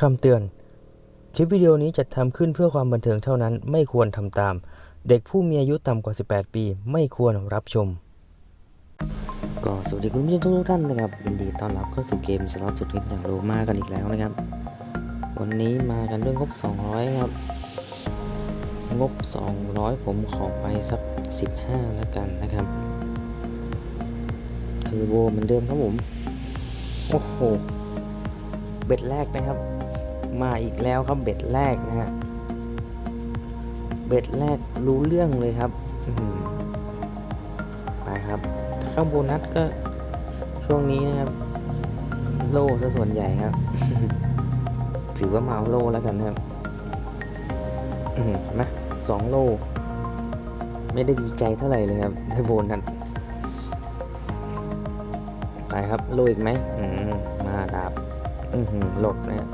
คำเตือน คลิปวิดีโอนี้จัดทำขึ้นเพื่อความบันเทิงเท่านั้น ไม่ควรทำตาม เด็กผู้มีอายุต่ำกว่า 18 ปี ไม่ควรรับชม ก็สวัสดีคุณผู้ชมทุกท่านนะครับยินดีต้อนรับเข้าสู่เกมสล็อตสุดฮิตอย่างโรมากันอีกแล้วนะครับ วันนี้มากันด้วยงบ 200 ครับ งบ 200 ผมขอไปสัก 15 แล้วกันนะครับเทอร์โบเหมือนเดิมครับผม โอ้โห เบ็ดแรกนะครับ มาอีกแล้วครับเบ็ดแรกนะฮะเบ็ดแรกรู้เรื่องเลยครับไปครับข้างบนนัดก็ช่วงนี้นะครับ โล่ซะส่วนใหญ่ครับ ถือว่ามาเอาโล่แล้วกันนะครับนไหมสองโล่ไม่ได้ดีใจเท่าไหร่เลยครับได้โบนัสไปครับโล่อีกไหมมมาดาบอือหือหลบนะฮะ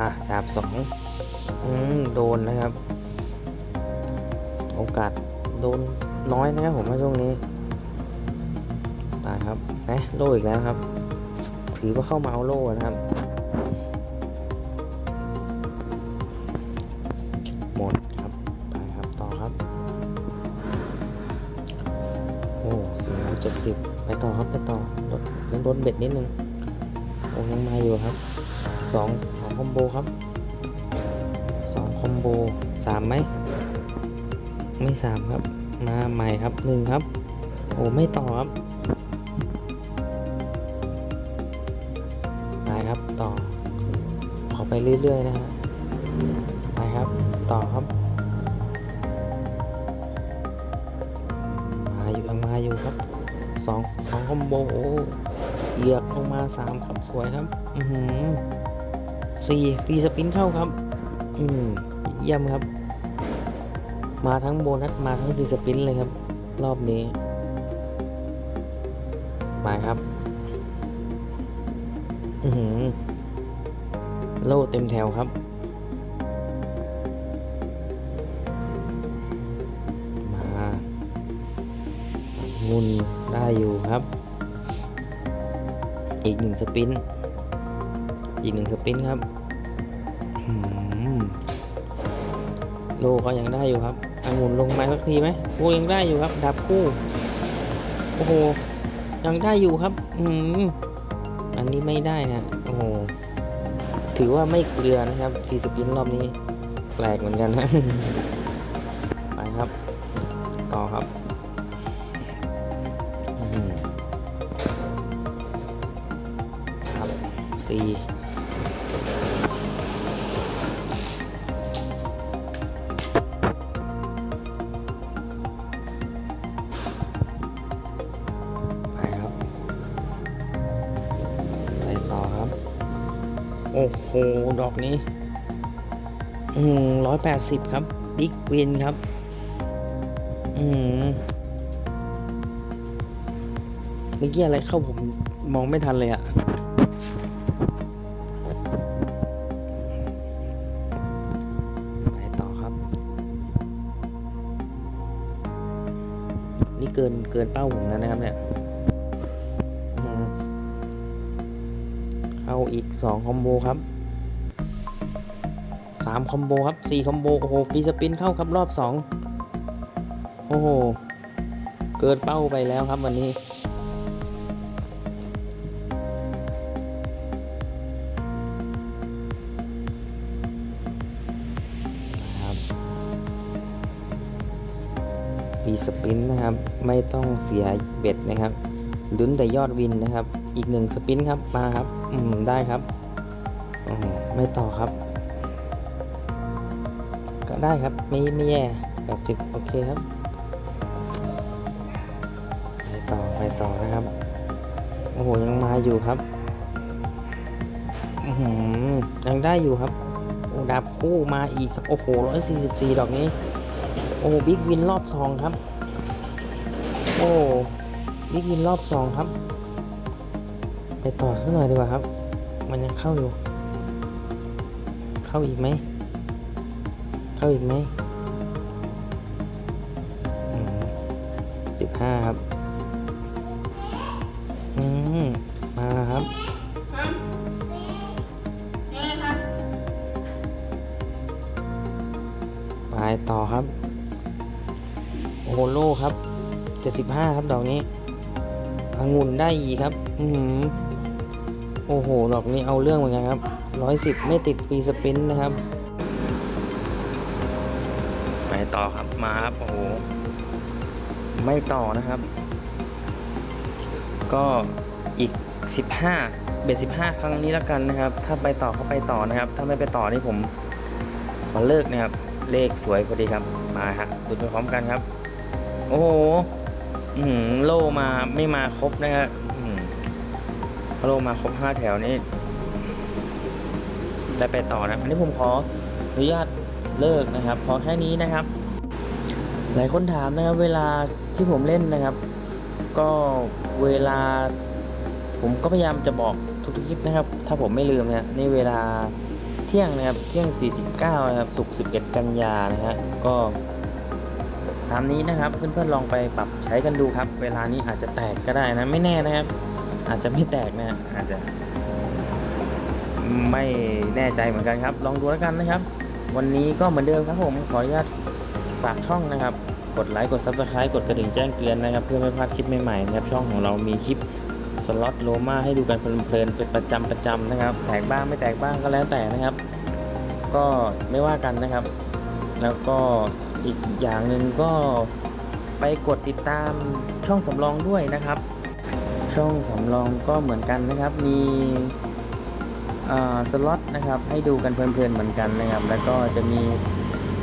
อะดาบสองอืมโดนนะครับ โอกาสโดนน้อยนะครับผมว่าช่วงนี้ตายครับนะโล่อีกแล้วครับ ถือว่าเข้ามาเอาโล่นะครับหมดครับไปครับต่อครับโอ้สี่ร้อยเจ็ดสิบไปต่อครับไปต่อลดยังลดเบ็ดนิดนึงโอ้ยังมาอยู่ครับสอง คอมโบครับสองคอมโบสามไหมไม่สามครับมาใหม่ครับหนึ่งครับโอ้ไม่ต่อครับไปครับต่อขอไปเรื่อยๆนะฮะไปครับต่อครับมาอยู่ยังมาอยู่ครับสองสองคอมโบโอ้เหยียบลงมาสามครับสวยครับ อือหือ สี่ฟรีสปินเข้าครับ อืมเยี่ยมครับ มาทั้งโบนัสมาทั้งฟรีสปินเลยครับ รอบนี้ไปครับ อือหือโล่เต็มแถวครับ มางุนได้อยู่ครับ อีกหนึ่งสปินอีกหนึ่งสปินครับ ลก็ยังได้อยู่ครับองุ่นลงมาสักทีไหมโอ้ยังได้อยู่ครับ ดับคู่ โอ้โห ยังได้อยู่ครับ อืมอันนี้ไม่ได้นะ โอ้โห ถือว่าไม่เกลือนะครับทีสปินรอบนี้ แปลกเหมือนกันนะ ไปครับ ต่อครับครับสี่ อ้โห ดอกนี้อืมร้อยแปดสิบครับ บิ๊กวินครับ อืมเมื่อกี้อะไรเข้าผมมองไม่ทันเลยอะไปต่อครับ นี่เกินเกินเป้าผมแล้วนะครับเนี่ย เข้าอีกสองคอมโบครับสามคอมโบครับสี่คอมโบ โอ้โหฟีสปินเข้าครับรอบสองโอ้โห เกินเป้าไปแล้วครับวันนี้ฟีสปินนะครับ ไม่ต้องเสียเบ็ดนะครับลุ้นแต่ยอดวินนะครับ อีกหนึ่งสปินครับ มาครับ อืม ได้ครับโอ้ไม่ต่อครับ ก็ได้ครับ ไม่ไม่แย่แปดสิบโอเคครับ ไปต่อไปต่อนะครับ โอ้โห ยังมาอยู่ครับ อือหือยังได้อยู่ครับ โอ้ดาบคู่มาอีกครับโอ้โหร้อยสี่สิบสี่ดอกนี้ โอ้บิ๊กวินรอบสองครับ โอ้บิ๊กวินรอบสองครับ ไปต่อสักหน่อยดีกว่าครับ มันยังเข้าอยู่ เข้าอีกไหม เข้าอีกไหมสิบห้าครับ อืม มาครับไปต่อครับ โอโลครับเจ็ดสิบห้าครับดอกนี้องุ่นได้อีกครับ อืม โอ้โหดอกนี้เอาเรื่องเหมือนกันครับ 110 ไม่ติดฟรีสปินนะครับ ไปต่อครับ มาครับ โอ้โห ไม่ต่อนะครับ ก็อีก 15 เบ็ด15 ครั้งนี้แล้วกันนะครับ ถ้าไปต่อก็ไปต่อนะครับ ถ้าไม่ไปต่อนี่ผมขอเลิกนะครับ เลขสวยพอดีครับ มาฮะดูไปพร้อมกันครับ โอ้โหหือโลมาไม่มาครบนะครับ อื้อหือโลมาครบ5แถวนี้ได้ไปต่อนะอันนี้ผมขออนุญาตเลิกนะครับพอแค่นี้นะครับ หลายคนถามนะครับ เวลาที่ผมเล่นนะครับ ก็เวลา ผมก็พยายามจะบอกทุกๆคลิปนะครับ ถ้าผมไม่ลืมนะนี่เวลาเที่ยงนะครับเที่ยง 49 นะครับศุกร์11 กันยานะฮะก็ตามนี้นะครับเพื่อนๆลองไปปรับใช้กันดูครับ เวลานี้อาจจะแตกก็ได้นะไม่แน่นะครับ อาจจะไม่แตกนะอาจจะ ไม่แน่ใจเหมือนกันครับ ลองดูแล้วกันนะครับ วันนี้ก็เหมือนเดิมครับผมขออนุญาตฝากช่องนะครับ กดไลค์กด Subscribe กดกระดิ่งแจ้งเตือนนะครับ เพื่อไม่พลาดคลิปใหม่ๆนะครับช่องของเรามีคลิปสล็อตโลมาให้ดูกันเพลินๆเป็นประจำประจำนะครับ แตกบ้างไม่แตกบ้างก็แล้วแต่นะครับ ก็ไม่ว่ากันนะครับ แล้วก็อีกอย่างหนึ่งก็ไปกดติดตามช่องสำรองด้วยนะครับ ช่องสำรองก็เหมือนกันนะครับ มีสล็อตนะครับ ให้ดูกันเพลินๆเหมือนกันนะครับ แล้วก็จะมี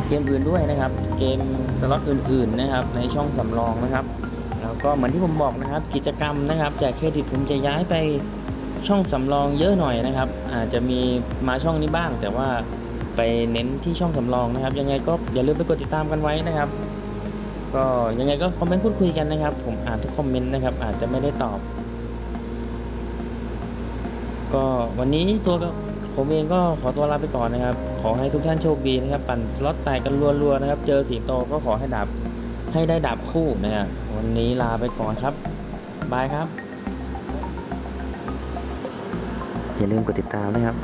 เกมอื่นด้วยนะครับ เกมสล็อตอื่น ๆนะครับ ในช่องสำรองนะครับ แล้วก็เหมือนที่ผมบอกนะครับ กิจกรรมนะครับแจกเครดิตผมจะย้ายไปช่องสำรองเยอะหน่อยนะครับอาจจะมีมาช่องนี้บ้าง แต่ว่าไปเน้นที่ช่องสำรองนะครับ ยังไงก็อย่าลืมไปกดติดตามกันไว้นะครับ ก็ยังไงก็คอมเมนต์พูดคุยกันนะครับ ผมอ่านทุกคอมเมนต์นะครับ อาจจะไม่ได้ตอบ ก็วันนี้ตัวก็ผมเองก็ขอตัวลาไปก่อนนะครับ ขอให้ทุกท่านโชคดีนะครับ ปั่นสล็อตแตกกันรัวๆนะครับ เจอสีโตก็ขอให้ดับให้ได้ดับคู่นะครับวันนี้ลาไปก่อนครับบายครับ อย่าลืมกดติดตามนะครับ